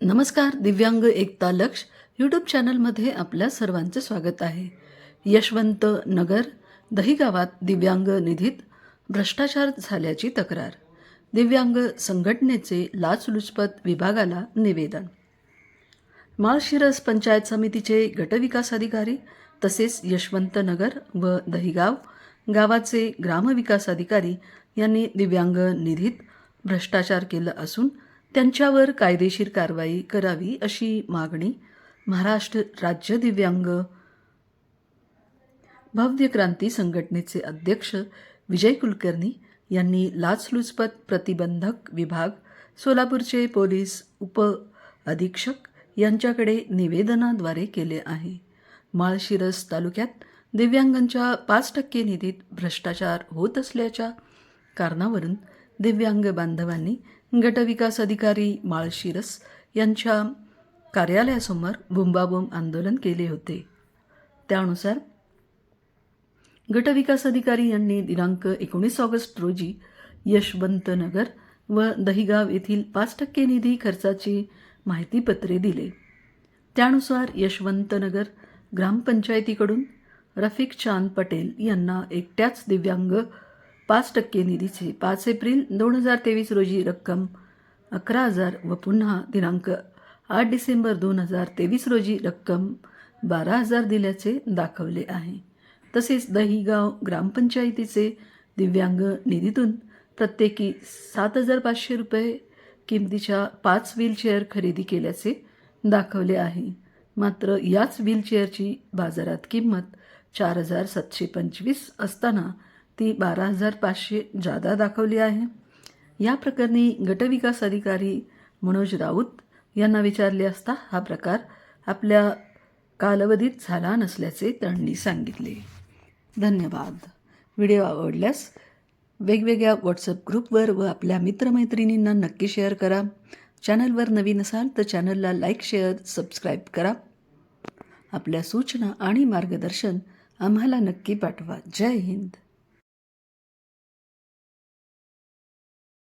नमस्कार दिव्यांग एकता लक्ष यूट्यूब चॅनलमध्ये आपल्या सर्वांचे स्वागत आहे. यशवंत नगर दहीगावात दिव्यांग निधीत भ्रष्टाचार झाल्याची तक्रार. दिव्यांग संघटनेचे लाचलुचपत विभागाला निवेदन. माळशिरस पंचायत समितीचे गटविकास अधिकारी तसेच यशवंत नगर व दहिगाव गावाचे ग्रामविकास अधिकारी यांनी दिव्यांग निधीत भ्रष्टाचार केला असून त्यांच्यावर कायदेशीर कारवाई करावी अशी मागणी महाराष्ट्र राज्य दिव्यांग भव्य क्रांती संघटनेचे अध्यक्ष विजय कुलकर्णी यांनी लाचलुचपत प्रतिबंधक विभाग सोलापूरचे पोलीस उप अधीक्षक यांच्याकडे निवेदनाद्वारे केले आहे. माळशिरस तालुक्यात दिव्यांगांच्या पाच टक्के निधीत भ्रष्टाचार होत असल्याच्या कारणावरून दिव्यांग बांधवांनी गटविकास अधिकारी माळशिरस यांच्या कार्यालयासमोर बुंबाबुंब आंदोलन केले होते. त्यानुसार गटविकास अधिकारी यांनी दिनांक एकोणीस ऑगस्ट रोजी यशवंतनगर व दहिगाव येथील पाच टक्के निधी खर्चाची माहितीपत्रे दिले. त्यानुसार यशवंतनगर ग्रामपंचायतीकडून रफिक चांद पटेल यांना एकट्याच दिव्यांग पाच टक्के निधीचे पाच एप्रिल दोन हजार तेवीस रोजी रक्कम अकरा हजार व पुन्हा दिनांक आठ डिसेंबर दोन हजार तेवीस रोजी रक्कम बारा हजार दिल्याचे दाखवले आहे. तसेच दहीगाव ग्रामपंचायतीचे दिव्यांग निधीतून प्रत्येकी सात हजार पाचशे रुपये किमतीच्या पाच व्हीलचेअर खरेदी केल्याचे दाखवले आहे. मात्र याच व्हीलचेअरची बाजारात किंमत चार हजार सातशे पंचवीस असताना ती बारा हजार पाचशे जादा दाखवली आहे. या प्रकरणी गटविकास अधिकारी मनोज राऊत यांना विचारले असता हा प्रकार आपल्या कालावधीत झाला नसल्याचे त्यांनी सांगितले. धन्यवाद. व्हिडिओ आवडल्यास वेगवेगळ्या व्हॉट्सअप ग्रुपवर व आपल्या मित्रमैत्रिणींना नक्की शेअर करा. चॅनलवर नवीन असाल तर चॅनलला लाईक शेअर सबस्क्राईब करा. आपल्या सूचना आणि मार्गदर्शन आम्हाला नक्की पाठवा. जय हिंद.